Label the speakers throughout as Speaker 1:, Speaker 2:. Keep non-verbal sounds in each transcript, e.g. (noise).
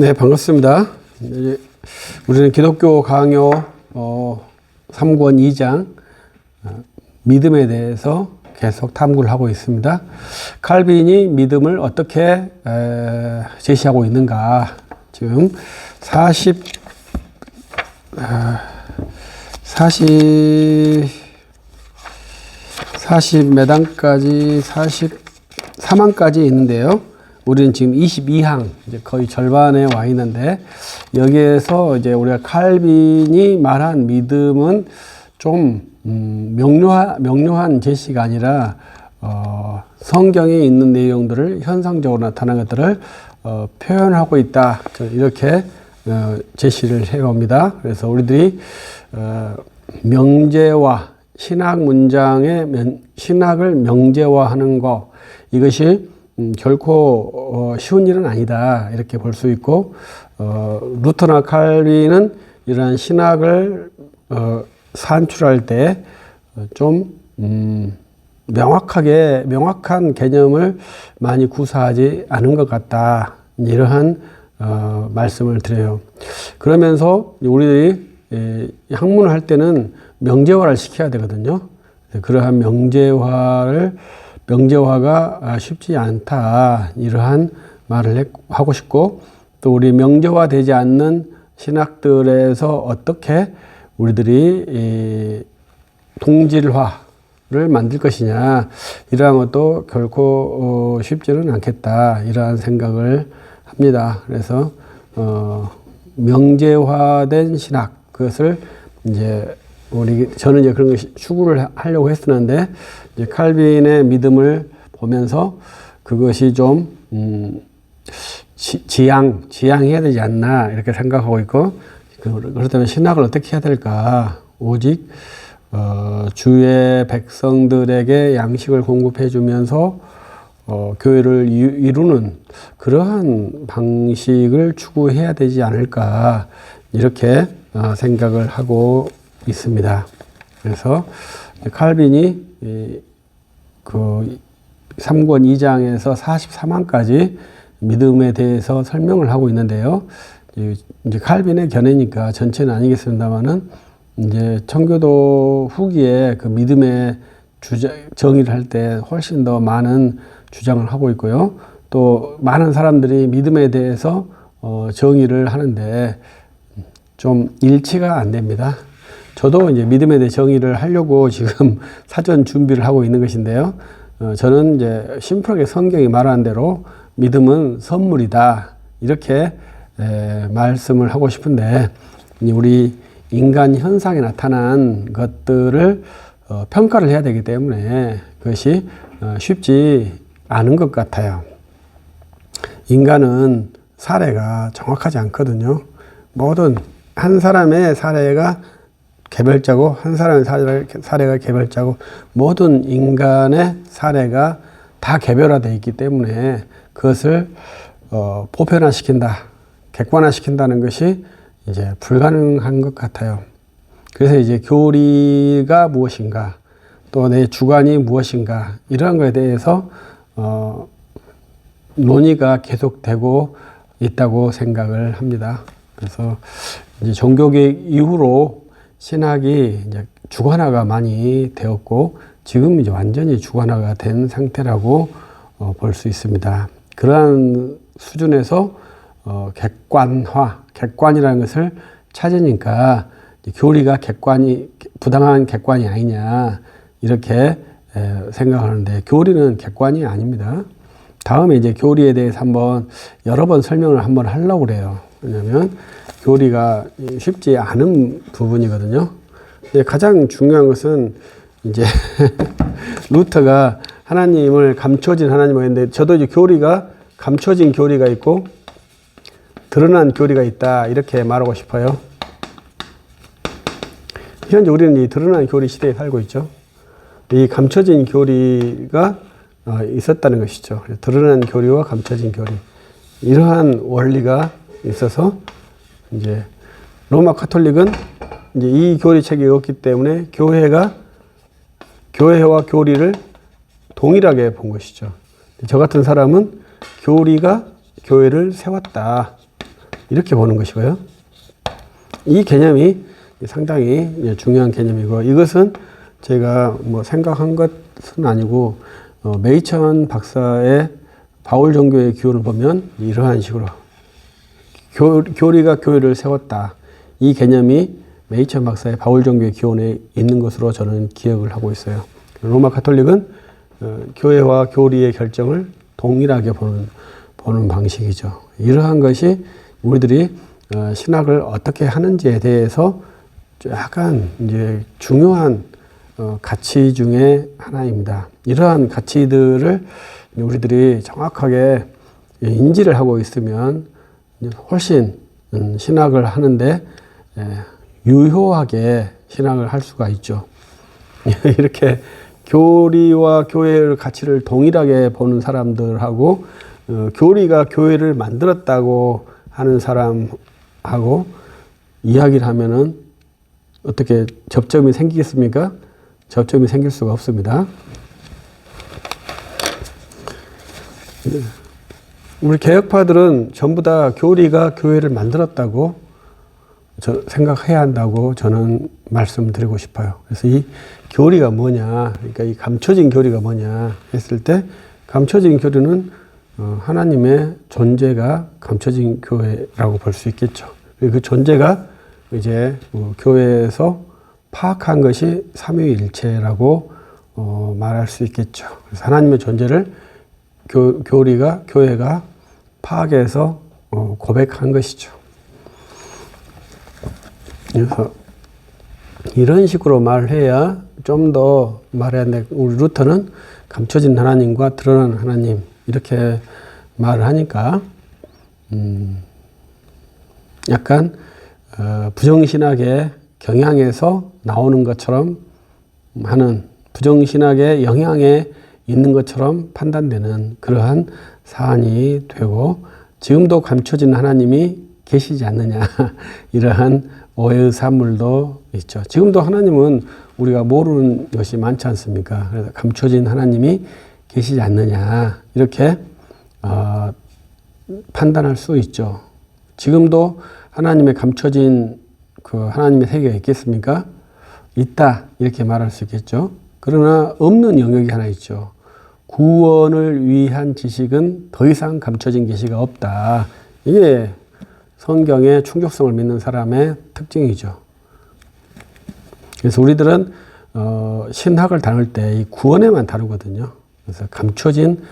Speaker 1: 네, 반갑습니다. 우리는 기독교 강요 어, 3권 2장 어, 믿음에 대해서 계속 탐구를 하고 있습니다. 칼빈이 믿음을 어떻게 에, 제시하고 있는가? 지금 40 아, 40 40몇 단까지 43항까지 있는데요. 우리는 지금 22항, 이제 거의 절반에 와 있는데, 여기에서 이제 우리가 칼빈이 말한 믿음은 좀, 음, 명료한, 명료한 제시가 아니라, 어, 성경에 있는 내용들을 현상적으로 나타난 것들을 어, 표현하고 있다. 저 이렇게 어, 제시를 해옵니다. 그래서 우리들이 어, 명제와 신학 문장의 면, 신학을 명제화하는 것 이것이 음, 결코 어, 쉬운 일은 아니다 이렇게 볼 수 있고 어, 루터나 칼빈은 이러한 신학을 어, 산출할 때좀 음, 명확하게 명확한 개념을 많이 구사하지 않은 것 같다 이러한 어, 말씀을 드려요. 그러면서 우리들이 예, 학문을 할 때는 명제화를 시켜야 되거든요. 그러한 명제화를 명제화가 아, 쉽지 않다. 이러한 말을 하고 싶고 또 우리 명제화 되지 않는 신학들에서 어떻게 우리들이 동질화를 만들 것이냐. 이러한 것도 결코 어, 쉽지는 않겠다. 이러한 생각을 합니다. 그래서 어, 명제화된 신학 그것을 이제 우리 저는 이제 그런 거 추구를 하려고 했었는데 칼빈의 믿음을 보면서 그것이 좀 음, 지, 지향 지향해야 되지 않나 이렇게 생각하고 있고 그, 그렇다면 신학을 어떻게 해야 될까 오직 어, 주의 백성들에게 양식을 공급해 주면서 어, 교회를 이루는 그러한 방식을 추구해야 되지 않을까 이렇게 어, 생각을 하고 있습니다. 그래서 칼빈이 그 3권 2장에서 43항까지 믿음에 대해서 설명을 하고 있는데요. 이제 칼빈의 견해니까 전체는 아니겠습니다만은 이제 청교도 후기에 그 믿음의 주장, 정의를 할 때 훨씬 더 많은 주장을 하고 있고요. 또 많은 사람들이 믿음에 대해서 어, 정의를 하는데 좀 일치가 안 됩니다. 저도 이제 믿음에 대해 정의를 하려고 지금 (laughs) 사전 준비를 하고 있는 것인데요. 어, 저는 이제 심플하게 성경이 말하는 대로 믿음은 선물이다. 이렇게 에, 말씀을 하고 싶은데, 우리 인간 현상에 나타난 것들을 어, 평가를 해야 되기 때문에 그것이 어, 쉽지 않은 것 같아요. 인간은 사례가 정확하지 않거든요. 모든 한 사람의 사례가 개별자고 한 사람의 사례가 개별자고 모든 인간의 사례가 다 개별화되어 있기 때문에 그것을 어, 보편화시킨다, 객관화시킨다는 것이 이제 불가능한 것 같아요. 그래서 이제 교리가 무엇인가, 또 내 주관이 무엇인가 이러한 것에 대해서 어, 논의가 계속되고 있다고 생각을 합니다. 그래서 이제 종교개혁 이후로 신학이 이제 주관화가 많이 되었고 지금 이제 완전히 주관화가 된 상태라고 어, 볼 수 있습니다. 그러한 수준에서 어, 객관화, 객관이라는 것을 찾으니까 교리가 객관이 부당한 객관이 아니냐 이렇게 에, 생각하는데 교리는 객관이 아닙니다. 다음에 이제 교리에 대해서 한번 여러 번 설명을 한번 하려고 그래요. 왜냐하면 교리가 쉽지 않은 부분이거든요. 가장 중요한 것은 이제 (laughs) 루터가 하나님을 감춰진 하나님을 했는데 저도 이제 교리가 감춰진 교리가 있고 드러난 교리가 있다 이렇게 말하고 싶어요. 현재 우리는 이 드러난 교리 시대에 살고 있죠. 이 감춰진 교리가 어, 있었다는 것이죠. 드러난 교리와 감춰진 교리 이러한 원리가 있어서 이제 로마 카톨릭은 이제 이 교리책이 없기 때문에 교회가 교회와 교리를 동일하게 본 것이죠. 저 같은 사람은 교리가 교회를 세웠다. 이렇게 보는 것이고요. 이 개념이 상당히 중요한 개념이고 이것은 제가 뭐 생각한 것은 아니고 어, 메이천 박사의 바울 종교의 기호를 보면 이러한 식으로 교, 교리가 교회를 세웠다. 이 개념이 메이천 박사의 바울 종교의 기원에 있는 것으로 저는 기억을 하고 있어요. 로마 카톨릭은 어, 교회와 교리의 결정을 동일하게 보는 보는 방식이죠. 이러한 것이 우리들이 어, 신학을 어떻게 하는지에 대해서 약간 이제 중요한 어, 가치 중에 하나입니다. 이러한 가치들을 우리들이 정확하게 인지를 하고 있으면 훨씬 음, 신학을 하는데 유효하게 신학을 할 수가 있죠. (laughs) 이렇게 교리와 교회의 가치를 동일하게 보는 사람들하고 어, 교리가 교회를 만들었다고 하는 사람하고 이야기를 하면은 어떻게 접점이 생기겠습니까? 접점이 생길 수가 없습니다. 우리 개혁파들은 전부 다 교리가 교회를 만들었다고 저 생각해야 한다고 저는 말씀드리고 싶어요. 그래서 이 교리가 뭐냐, 그러니까 이 감춰진 교리가 뭐냐 했을 때 감춰진 교리는 어, 하나님의 존재가 감춰진 교회라고 볼 수 있겠죠. 그 존재가 이제 뭐 교회에서 파악한 것이 삼위일체라고 어, 말할 수 있겠죠. 하나님의 존재를 교, 교리가 교회가 파악해서 어, 고백한 것이죠. 그래서 이런 식으로 말해야 좀 더 말해야 돼. 우리 루터는 감춰진 하나님과 드러난 하나님 이렇게 말을 하니까 음 약간 어 부정신학의 경향에서 나오는 것처럼 하는 부정신학의 영향에 있는 것처럼 판단되는 그러한 사안이 되고 지금도 감춰진 하나님이 계시지 않느냐 (laughs) 이러한 오해의 산물도 있죠. 지금도 하나님은 우리가 모르는 것이 많지 않습니까? 그래서 감춰진 하나님이 계시지 않느냐 이렇게 어, 판단할 수 있죠. 지금도 하나님의 감춰진 그 하나님의 세계가 있겠습니까? 있다 이렇게 말할 수 있겠죠. 그러나 없는 영역이 하나 있죠. 구원을 위한 지식은 더 이상 감춰진 계시가 없다. 이게 성경의 충격성을 믿는 사람의 특징이죠. 그래서 우리들은 어, 신학을 다룰 때 이 구원에만 다루거든요. 그래서 감춰진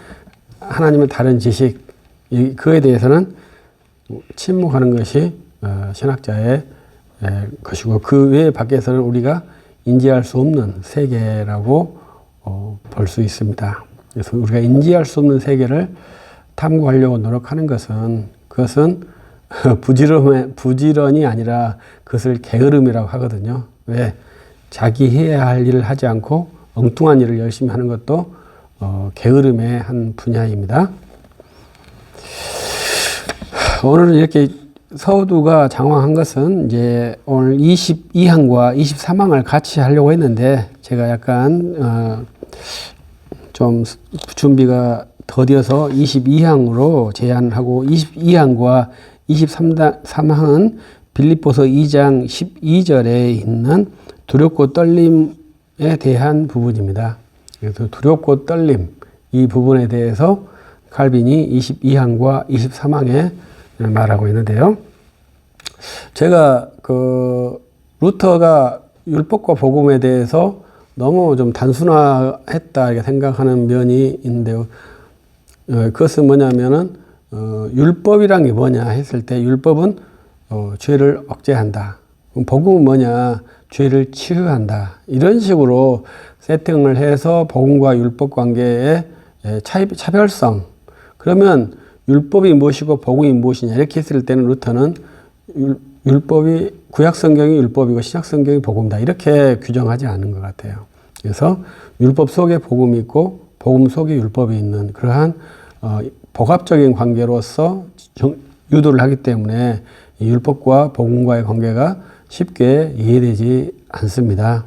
Speaker 1: 하나님의 다른 지식 이, 그에 대해서는 침묵하는 것이 어, 신학자의 에, 것이고 그 외 밖에서는 우리가 인지할 수 없는 세계라고 어, 볼수 있습니다. 그래서 우리가 인지할 수 없는 세계를 탐구하려고 노력하는 것은 그것은 (laughs) 부지런의 부지런이 아니라 그것을 게으름이라고 하거든요. 왜 자기 해야 할 일을 하지 않고 엉뚱한 일을 열심히 하는 것도 어, 게으름의 한 분야입니다. 오늘은 이렇게 서두가 장황한 것은 이제 오늘 22항과 23항을 같이 하려고 했는데 제가 약간 어, 좀 준비가 더뎌서 22항으로 제안하고 22항과 23항은 빌립보서 2장 12절에 있는 두렵고 떨림에 대한 부분입니다. 그래서 두렵고 떨림 이 부분에 대해서 칼빈이 22항과 23항에 말하고 있는데요. 제가 그 루터가 율법과 복음에 대해서 너무 좀 단순화했다 이렇게 생각하는 면이 있는데요. 어, 그것은 뭐냐면은 어, 율법이란 게 뭐냐 했을 때 율법은 어, 죄를 억제한다. 복음은 뭐냐? 죄를 치유한다. 이런 식으로 세팅을 해서 복음과 율법 관계의 차이, 차별성. 그러면 율법이 무엇이고 복음이 무엇이냐 이렇게 했을 때는 루터는 율, 율법이 구약 성경이 율법이고 신약 성경이 복음다 이렇게 규정하지 않은 것 같아요. 그래서 율법 속에 복음이 있고 복음 속에 율법이 있는 그러한 어, 복합적인 관계로서 유도를 하기 때문에 율법과 복음과의 관계가 쉽게 이해되지 않습니다.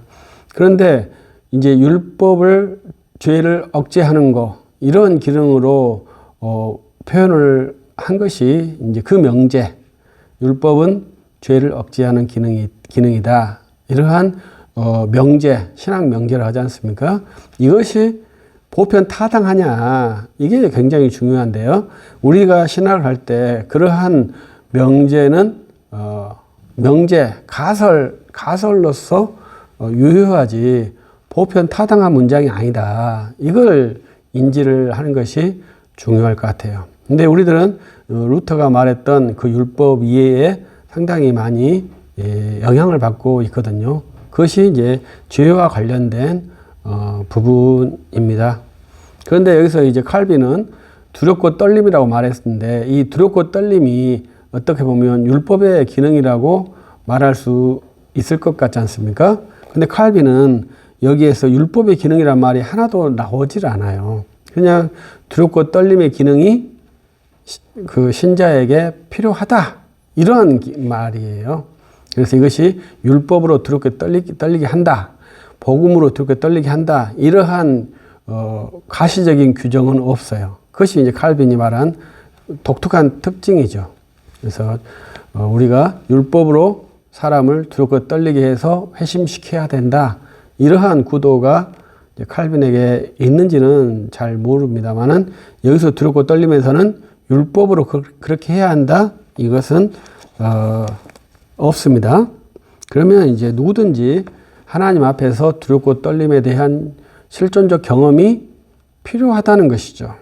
Speaker 1: 그런데 이제 율법을 죄를 억제하는 거 이런 기능으로 어, 표현을 한 것이 이제 그 명제 율법은 죄를 억제하는 기능이 기능이다. 이러한 어, 명제, 신앙 명제를 하지 않습니까? 이것이 보편 타당하냐 이게 굉장히 중요한데요. 우리가 신학을 할 때 그러한 명제는 어, 명제 가설 가설로서 어, 유효하지 보편 타당한 문장이 아니다. 이걸 인지를 하는 것이 중요할 것 같아요. 근데 우리들은 어, 루터가 말했던 그 율법 이해에 상당히 많이 예, 영향을 받고 있거든요. 그것이 이제 죄와 관련된 어, 부분입니다. 그런데 여기서 이제 칼빈은 두렵고 떨림이라고 말했는데 이 두렵고 떨림이 어떻게 보면 율법의 기능이라고 말할 수 있을 것 같지 않습니까? 근데 칼빈은 여기에서 율법의 기능이란 말이 하나도 나오질 않아요. 그냥 두렵고 떨림의 기능이 그 신자에게 필요하다. 이런 말이에요. 그래서 이것이 율법으로 두렵게 떨리게, 떨리게 한다. 복음으로 두렵게 떨리게 한다. 이러한 어, 가시적인 규정은 없어요. 그것이 이제 칼빈이 말한 독특한 특징이죠. 그래서 어, 우리가 율법으로 사람을 두렵고 떨리게 해서 회심시켜야 된다. 이러한 구도가 칼빈에게 있는지는 잘 모릅니다만은 여기서 두렵고 떨리면서는 율법으로 그, 렇게 해야 한다. 이것은 어, 없습니다. 그러면 이제 누구든지 하나님 앞에서 두렵고 떨림에 대한 실존적 경험이 필요하다는 것이죠.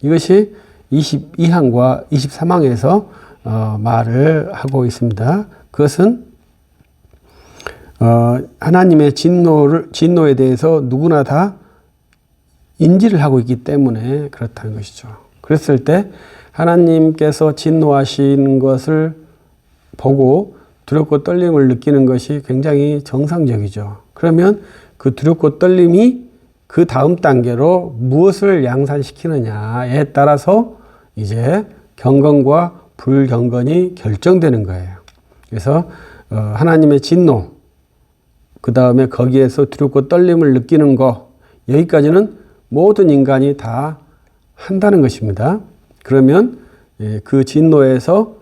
Speaker 1: 이것이 22항과 23항에서 어, 말을 하고 있습니다. 그것은 어, 하나님의 진노를 진노에 대해서 누구나 다 인지를 하고 있기 때문에 그렇다는 것이죠. 그랬을 때 하나님께서 진노하신 것을 보고 두렵고 떨림을 느끼는 것이 굉장히 정상적이죠. 그러면 그 두렵고 떨림이 그 다음 단계로 무엇을 양산시키느냐에 따라서 이제 경건과 불경건이 결정되는 거예요. 그래서 어, 하나님의 진노, 그 다음에 거기에서 두렵고 떨림을 느끼는 거, 여기까지는 모든 인간이 다 한다는 것입니다. 그러면 예, 그 진노에서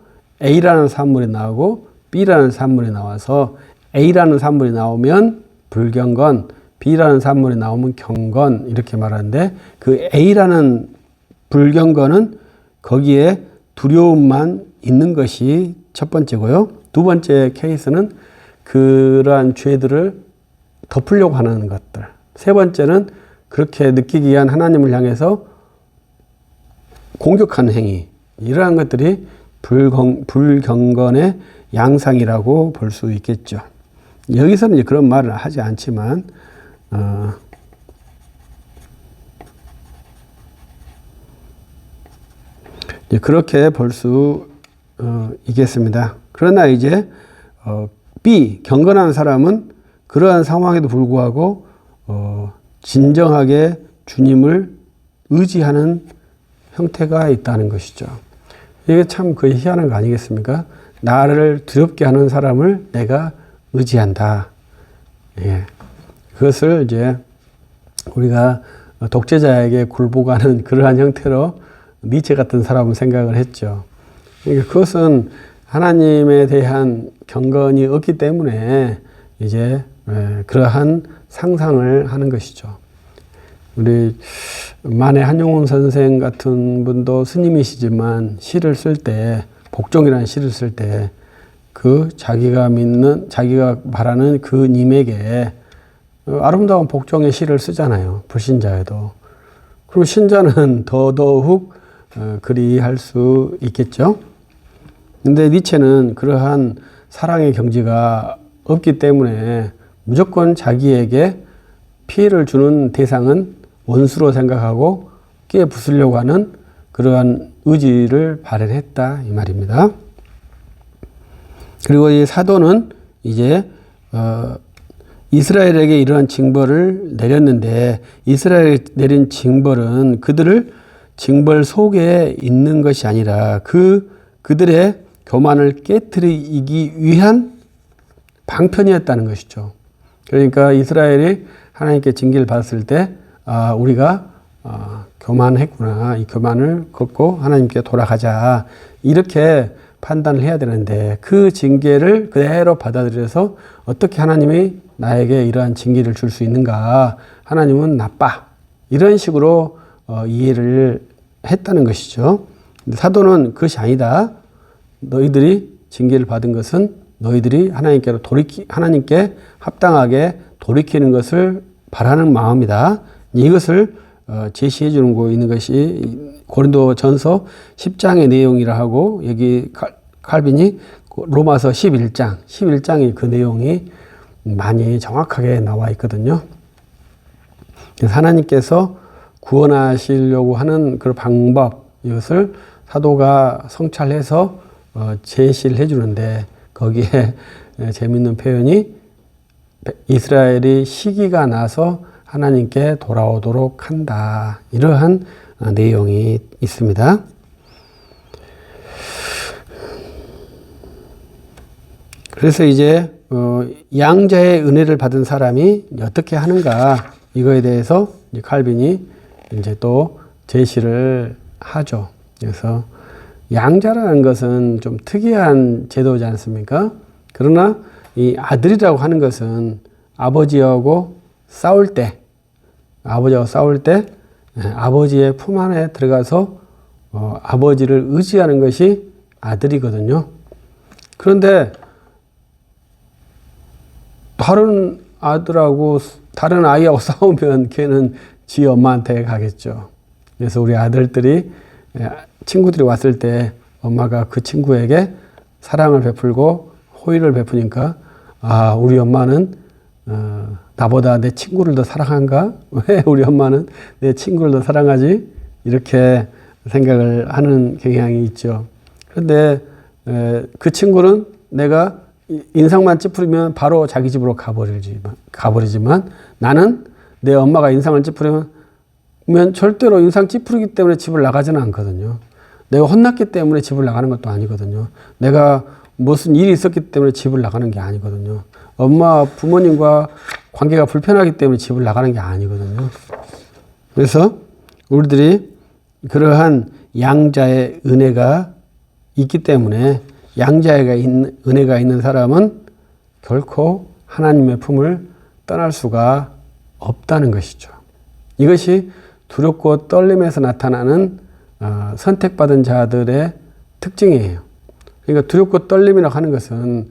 Speaker 1: A라는 산물이 나오고 B라는 산물이 나와서 A라는 산물이 나오면 불경건, B라는 산물이 나오면 경건 이렇게 말하는데 그 A라는 불경건은 거기에 두려움만 있는 것이 첫 번째고요. 두 번째 케이스는 그러한 죄들을 덮으려고 하는 것들. 세 번째는 그렇게 느끼기 위한 하나님을 향해서 공격하는 행위. 이러한 것들이 불경, 불경건의 양상이라고 볼 수 있겠죠. 여기서는 그런 말을 하지 않지만, 어, 그렇게 볼수 어, 있겠습니다. 그러나 이제 어, B 경건한 사람은 그러한 상황에도 불구하고 어, 진정하게 주님을 의지하는 형태가 있다는 것이죠. 이게 참 그 희한한 거 아니겠습니까? 나를 두렵게 하는 사람을 내가 의지한다. 예. 그것을 이제 우리가 독재자에게 굴복하는 그러한 형태로 니체 같은 사람은 생각을 했죠. 그러니까 그것은 하나님에 대한 경건이 없기 때문에 이제 예, 그러한 상상을 하는 것이죠. 우리 만해 한용운 선생 같은 분도 스님이시지만 시를 쓸 때 복종이라는 시를 쓸 때 그 자기가 믿는 자기가 바라는 그 님에게 아름다운 복종의 시를 쓰잖아요. 불신자에도. 그리고 신자는 (laughs) 더더욱 어, 그리할 수 있겠죠. 근데 니체는 그러한 사랑의 경지가 없기 때문에 무조건 자기에게 피해를 주는 대상은 원수로 생각하고 끼에 부수려고 하는 그러한 의지를 발현했다 이 말입니다. 그리고 이 사도는 이제 어 이스라엘에게 이러한 징벌을 내렸는데 이스라엘에 내린 징벌은 그들을 징벌 속에 있는 것이 아니라 그 그들의 교만을 깨뜨리기 위한 방편이었다는 것이죠. 그러니까 이스라엘이 하나님께 징계를 받았을 때 아, 우리가 아, 교만했구나. 이 교만을 걷고 하나님께 돌아가자. 이렇게 판단을 해야 되는데 그 징계를 그대로 받아들여서 어떻게 하나님이 나에게 이러한 징계를 줄 수 있는가? 하나님은 나빠. 이런 식으로 어, 이해를 했다는 것이죠. 사도는 그것이 아니다. 너희들이 징계를 받은 것은 너희들이 하나님께로 돌이키 하나님께 합당하게 돌이키는 것을 바라는 마음이다. 이것을 어, 제시해 주는 거 있는 것이 고린도 전서 10장의 내용이라 하고 여기 칼, 칼빈이 로마서 11장, 11장이 그 내용이 많이 정확하게 나와 있거든요. 하나님께서 구원하시려고 하는 그 방법 이것을 사도가 성찰해서 어, 제시를 해주는데 거기에 재밌는 표현이 이스라엘이 시기가 나서 하나님께 돌아오도록 한다. 이러한 어, 내용이 있습니다. 그래서 이제 어, 양자의 은혜를 받은 사람이 어떻게 하는가 이거에 대해서 칼빈이 이제 또 제시를 하죠. 그래서 양자라는 것은 좀 특이한 제도지 않습니까? 그러나 이 아들이라고 하는 것은 아버지하고 싸울 때, 아버지하고 싸울 때 예, 아버지의 품 안에 들어가서 어, 아버지를 의지하는 것이 아들이거든요. 그런데 다른 아들하고 다른 아이하고 (laughs) 싸우면 걔는 지 엄마한테 가겠죠. 그래서 우리 아들들이 예, 친구들이 왔을 때 엄마가 그 친구에게 사랑을 베풀고 호의를 베푸니까 아 우리 엄마는 어, 나보다 내 친구를 더 사랑한가? (laughs) 왜 우리 엄마는 내 친구를 더 사랑하지? 이렇게 생각을 하는 경향이 있죠. 그런데 에, 그 친구는 내가 인상만 찌푸리면 바로 자기 집으로 가버리지만, 가버리지만 나는 내 엄마가 인상을 찌푸리면 절대로 인상 찌푸리기 때문에 집을 나가지는 않거든요. 내가 혼났기 때문에 집을 나가는 것도 아니거든요. 내가 무슨 일이 있었기 때문에 집을 나가는 게 아니거든요. 엄마, 부모님과 관계가 불편하기 때문에 집을 나가는 게 아니거든요. 그래서 우리들이 그러한 양자의 은혜가 있기 때문에 있는, 은혜가 있는 사람은 결코 하나님의 품을 떠날 수가 없다는 것이죠. 이것이 두렵고 떨림에서 나타나는 어, 선택받은 자들의 특징이에요. 그러니까 두렵고 떨림이라고 하는 것은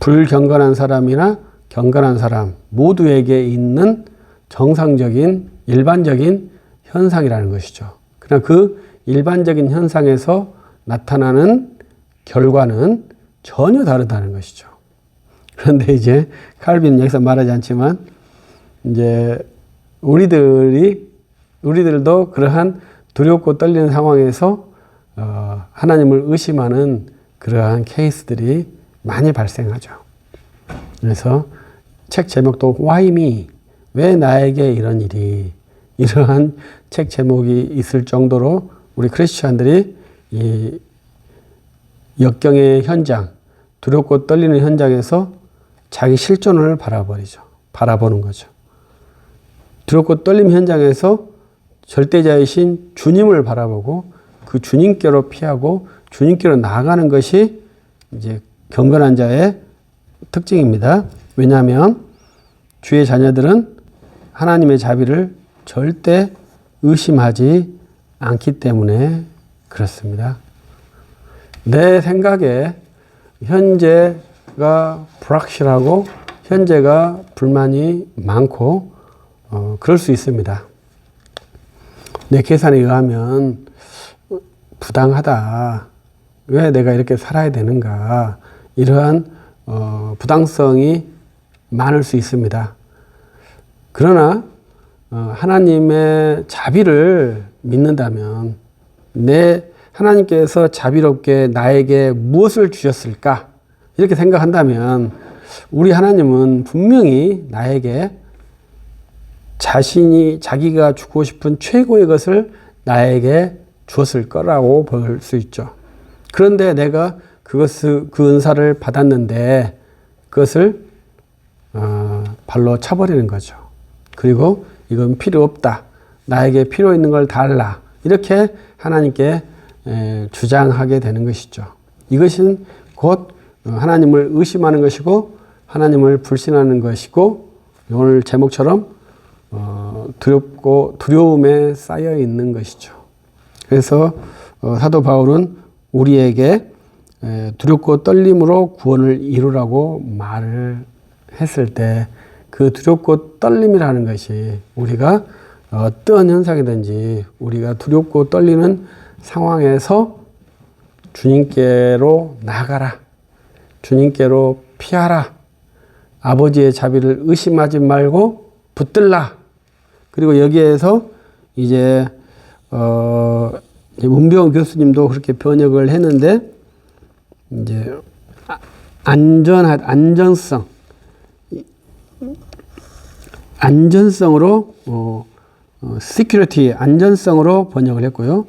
Speaker 1: 불경건한 사람이나 경건한 사람 모두에게 있는 정상적인 일반적인 현상이라는 것이죠. 그러나 그 일반적인 현상에서 나타나는 결과는 전혀 다르다는 것이죠. 그런데 이제 칼빈은 여기서 말하지 않지만 이제 우리들이 우리들도 그러한 두렵고 떨리는 상황에서 어, 하나님을 의심하는 그러한 케이스들이 많이 발생하죠. 그래서 책 제목도 Why me? 왜 나에게 이런 일이? 이러한 책 제목이 있을 정도로 우리 크리스천들이 이 역경의 현장, 두렵고 떨리는 현장에서 자기 실존을 바라버리죠. 바라보는 거죠. 두렵고 떨림 현장에서 절대자이신 주님을 바라보고 그 주님께로 피하고 주님께로 나아가는 것이 이제 경건한 자의 특징입니다. 왜냐하면 주의 자녀들은 하나님의 자비를 절대 의심하지 않기 때문에 그렇습니다. 내 생각에 현재가 불확실하고 현재가 불만이 많고 어, 그럴 수 있습니다. 내 계산에 의하면 부당하다. 왜 내가 이렇게 살아야 되는가. 이러한 어, 부당성이 많을 수 있습니다. 그러나 어, 하나님의 자비를 믿는다면 내 하나님께서 자비롭게 나에게 무엇을 주셨을까? 이렇게 생각한다면 우리 하나님은 분명히 나에게 자신이 자기가 주고 싶은 최고의 것을 나에게 주었을 거라고 볼 수 있죠. 그런데 내가 그것을 그 은사를 받았는데 그것을 어, 발로 차버리는 거죠. 그리고 이건 필요 없다. 나에게 필요 있는 걸 달라. 이렇게 하나님께 에, 주장하게 되는 것이죠. 이것은 곧 하나님을 의심하는 것이고 하나님을 불신하는 것이고 오늘 제목처럼 어, 두렵고 두려움에 쌓여 있는 것이죠. 그래서 어, 사도 바울은 우리에게 에, 두렵고 떨림으로 구원을 이루라고 말을 했을 때 그 두렵고 떨림이라는 것이 우리가 어떤 현상이든지 우리가 두렵고 떨리는 상황에서 주님께로 나가라. 주님께로 피하라. 아버지의 자비를 의심하지 말고 붙들라. 그리고 여기에서 이제 어 문병 교수님도 그렇게 번역을 했는데 이제 아- 안전한 안전성 안전성으로 어, 어 security 안전성으로 번역을 했고요.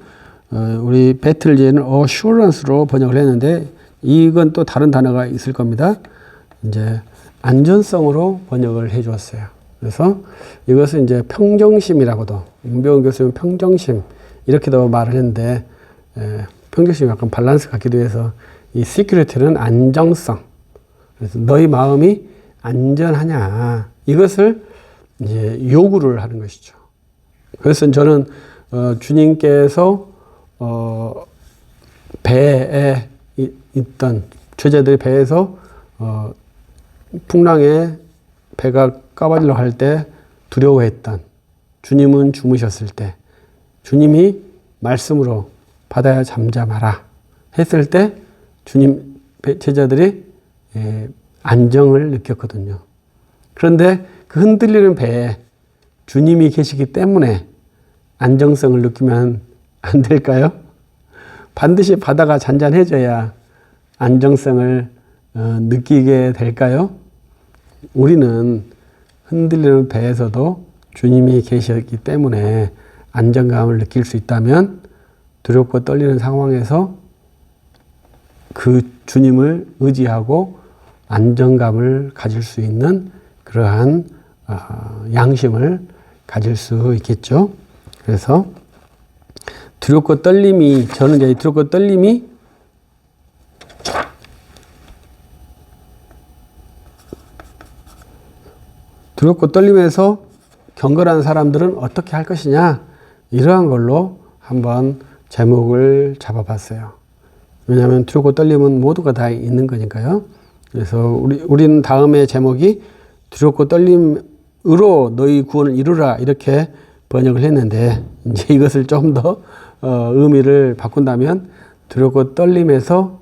Speaker 1: 어, 우리 배틀제는 assurance로 번역을 했는데 이건 또 다른 단어가 있을 겁니다. 이제 안전성으로 번역을 해 주었어요. 그래서 이것은 이제 평정심이라고도 문병 교수는 평정심 이렇게도 말을 했는데 에, 평정심이 약간 밸런스 같기도 해서 이 security는 안정성 그래서 너희 마음이 안전하냐 이것을 이제 요구를 하는 것이죠. 그래서 저는 어, 주님께서 어, 배에 이- 있던 죄자들의 배에서 어, 풍랑에 배가 까발려 할 때 두려워했던 주님은 주무셨을 때 주님이 말씀으로 바다에 잠잠하라 했을 때 주님 배- 제자들이 예, 안정을 느꼈거든요. 그런데 그 흔들리는 배에 주님이 계시기 때문에 안정성을 느끼면 안 될까요? 반드시 바다가 잔잔해져야 안정성을 어, 느끼게 될까요? 우리는 흔들리는 배에서도 주님이 계셨기 때문에 안정감을 느낄 수 있다면 두렵고 떨리는 상황에서 그 주님을 의지하고 안정감을 가질 수 있는 그러한 어, 양심을 가질 수 있겠죠. 그래서 두렵고 떨림이 저는 이제 두렵고 떨림이 두렵고 떨림에서 경건한 사람들은 어떻게 할 것이냐 이러한 걸로 한번 제목을 잡아봤어요. 왜냐하면 두렵고 떨림은 모두가 다 있는 거니까요. 그래서 우리 우리는 다음에 제목이 두렵고 떨림으로 너희 구원을 이루라 이렇게 번역을 했는데 이제 이것을 좀더 어, 의미를 바꾼다면 두렵고 떨림에서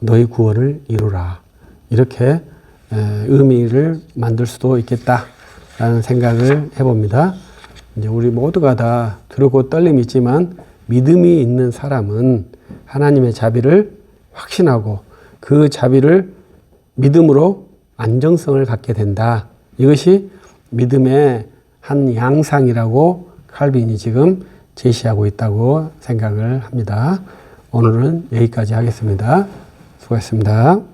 Speaker 1: 너희 구원을 이루라 이렇게 에, 의미를 만들 수도 있겠다라는 생각을 해봅니다. 이제 우리 모두가 다 두렵고 떨림이 있지만 믿음이 있는 사람은 하나님의 자비를 확신하고 그 자비를 믿음으로 안정성을 갖게 된다. 이것이 믿음의 한 양상이라고 칼빈이 지금 제시하고 있다고 생각을 합니다. 오늘은 여기까지 하겠습니다. 수고했습니다.